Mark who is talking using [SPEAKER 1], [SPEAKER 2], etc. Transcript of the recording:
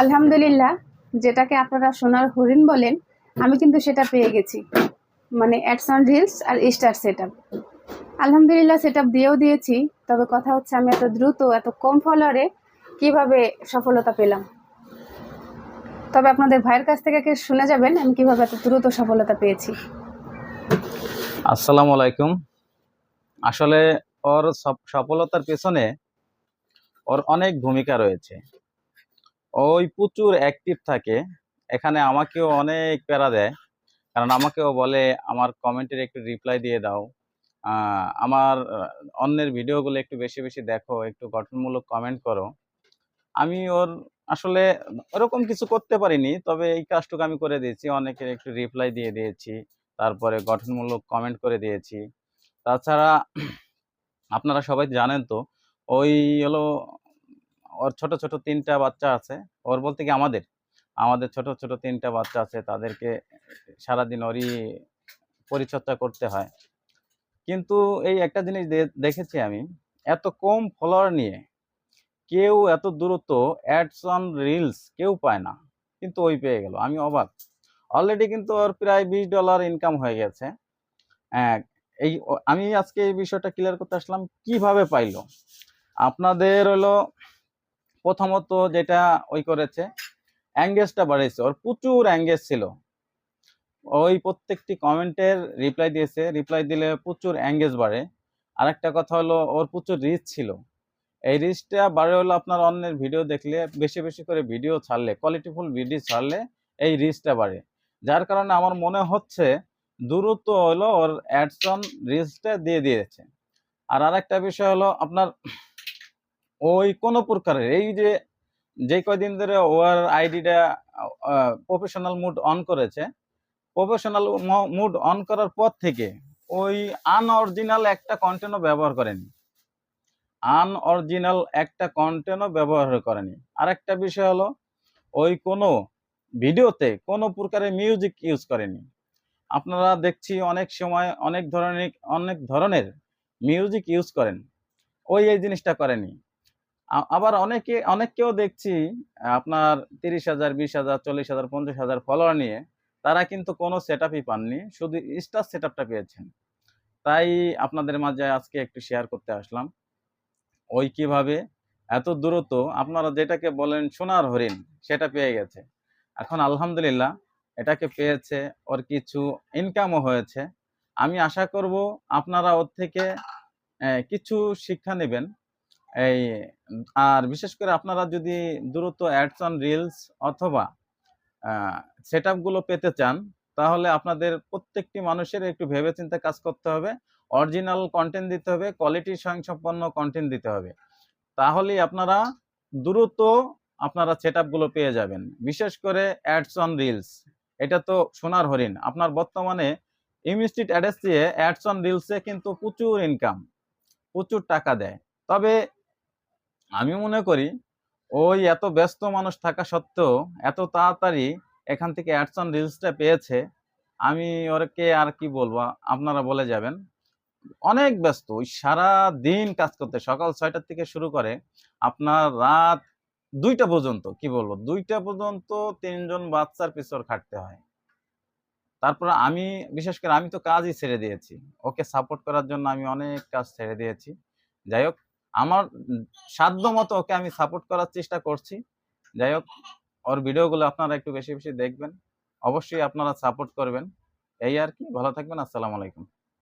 [SPEAKER 1] আলহামদুলিল্লাহ, যেটাকে আপনারা সোনার হরিণ বলেন, আমি কিন্তু সেটা পেয়ে গেছি। মানে অ্যাডসন রিলস আর স্টার সেট আলহামদুলিল্লাহ সেট দিয়েও দিয়েছি, তবে কথা হচ্ছে আমি এত দ্রুত, এত কম ফলোয়ারে কীভাবে সফলতা পেলাম? তবে আপনাদের ভাইয়ের কাছ থেকে শুনে যাবেন, আমি কীভাবে এত দ্রুত সফলতা পেয়েছি?
[SPEAKER 2] আসসালামু আলাইকুম। আসলে ওর সফলতার পেছনে ওর অনেক ভূমিকা রয়েছে। ওই প্রচুর অ্যাক্টিভ থাকে। এখানে আমাকেও অনেক প্যারা দেয়। কারণ আমাকেও বলে, আমার কমেন্টের একটু রিপ্লাই দিয়ে দাও। আমার অন্যের ভিডিওগুলো একটু বেশি বেশি দেখো, একটু গঠনমূলক কমেন্ট করো। আমি ওর, আসলে ওরকম কিছু করতে পারিনি, তবে এই কাজটুকু আমি করে দিয়েছি। অনেকের একটু রিপ্লাই দিয়ে দিয়েছি, তারপরে গঠনমূলক কমেন্ট করে দিয়েছি। তাছাড়া, আপনারা সবাই জানেন তো, ওই হলো ওর ছোট ছোট তিনটা বাচ্চা আছে। ওর বলতে কি আমাদের? আমাদের ছোট ছোট তিনটা বাচ্চা আছে তাদেরকে সারাদিন ওরই পরিচর্যা করতে হয়। কিন্তু এই একটা জিনিস দেখেছি আমি এত কম ফলোয়ার নিয়ে কেউ এত দ্রুত অ্যাডস অন রিলস কেউ পায় না কিন্তু ওই পেয়ে গেল আমি অবাক। অলরেডি কিন্তু ওর প্রায় বিশ ডলার ইনকাম হয়ে গেছে। হ্যাঁ, এই আমি আজকে এই বিষয়টা ক্লিয়ার করতে আসলাম কীভাবে পাইলো? আপনাদের হলো প্রথমত যেটা ওই করেছে, অ্যাঙ্গেজটা বাড়িয়েছে ওর প্রচুর অ্যাঙ্গেজ ছিল। ওই প্রত্যেকটি কমেন্টের রিপ্লাই দিয়েছে। রিপ্লাই দিলে প্রচুর অ্যাঙ্গেজ বাড়ে। আরেকটা কথা হলো, ওর প্রচুর রিচ ছিল। এই রিচটা বাড়ে হলো আপনার অন্যের ভিডিও দেখলে, বেশি বেশি করে ভিডিও ছাড়লে কোয়ালিটিফুল ভিডিও ছাড়লে এই রিচটা বাড়ে। যার কারণে আমার মনে হচ্ছে দ্রুত হলো ওর অ্যাডসন রিচটা দিয়ে দিয়েছে। আর আরেকটা বিষয় হলো, আপনার ওই কোনো প্রকারের, এই যে যে কয়দিন ধরে ওর আইডিটা প্রফেশনাল মুড অন করেছে প্রফেশনাল মুড অন করার পর থেকে ওই আনঅরিজিনাল একটা কন্টেন্টও ব্যবহার করেনি। আনঅরিজিনাল একটা কন্টেন্টও ব্যবহার করেনি। আরেকটা বিষয় হলো, ওই কোনো ভিডিওতে কোনো প্রকারের মিউজিক ইউজ করেনি। আপনারা দেখছি অনেক সময় অনেক ধরনের অনেক ধরনের মিউজিক ইউজ করেন। ওই, এই জিনিসটা করেনি। আবার অনেকে, অনেককেও দেখছি, আপনার তিরিশ হাজার, বিশ হাজার, চল্লিশ হাজার, পঞ্চাশ হাজার ফলোয়ার নিয়ে তারা কিন্তু কোনো সেট আপই পাননি, শুধু স্টার সেট আপটা পেয়েছেন। তাই আপনাদের মাঝে আজকে একটু শেয়ার করতে আসলাম। ওই কীভাবে এত দ্রুত আপনারা যেটাকে বলেন সোনার হরিণ, সেটা পেয়ে গেছে। এখন আলহামদুলিল্লাহ এটাকে পেয়েছে, ওর কিছু ইনকামও হয়েছে। আমি আশা করব আপনারা ওর থেকে কিছু শিক্ষা নেবেন। এই, আর বিশেষ করে আপনারা যদি দ্রুত অ্যাডস অন রিলস অথবা সেটগুলো পেতে চান, তাহলে আপনাদের প্রত্যেকটি মানুষের একটু ভেবেচিন্তে কাজ করতে হবে। অরিজিনাল কন্টেন্ট দিতে হবে কোয়ালিটি স্বয়ংসম্পন্ন কন্টেন্ট দিতে হবে। তাহলেই আপনারা দ্রুত আপনারা সেটগুলো পেয়ে যাবেন। বিশেষ করে অ্যাডস অন রিলস এটা তো সোনার হরিণ। আপনার বর্তমানে ইমিস্ট্রিট অ্যাড্রেস দিয়ে অ্যাডস অন রিলসে কিন্তু প্রচুর ইনকাম প্রচুর টাকা দেয়। তবে আমি মনে করি ওই এত ব্যস্ত মানুষ থাকা সত্ত্বেও এত তাড়াতাড়ি এখান থেকে অ্যাডসন রিলসটা পেয়েছে, আমি ওরকে আর কি বলব, আপনারা বলে যাবেন। অনেক ব্যস্ত, ওই সারা দিন কাজ করতে, সকাল ছয়টার থেকে শুরু করে আপনার রাত দুইটা পর্যন্ত, কি বলব, দুইটা পর্যন্ত তিনজন বাচ্চার পিছর খাটতে হয়। তারপর আমি, বিশেষ করে আমি তো কাজই ছেড়ে দিয়েছি, ওকে সাপোর্ট করার জন্য আমি অনেক কাজ ছেড়ে দিয়েছি। যাই হোক আমার সাধ্য মতো ওকে আমি সাপোর্ট করার চেষ্টা করছি। যাই হোক, ওর ভিডিওগুলো আপনারা একটু বেশি বেশি দেখবেন। অবশ্যই আপনারা সাপোর্ট করবেন। এই আর কি, ভালো থাকবেন, আসসালামু আলাইকুম।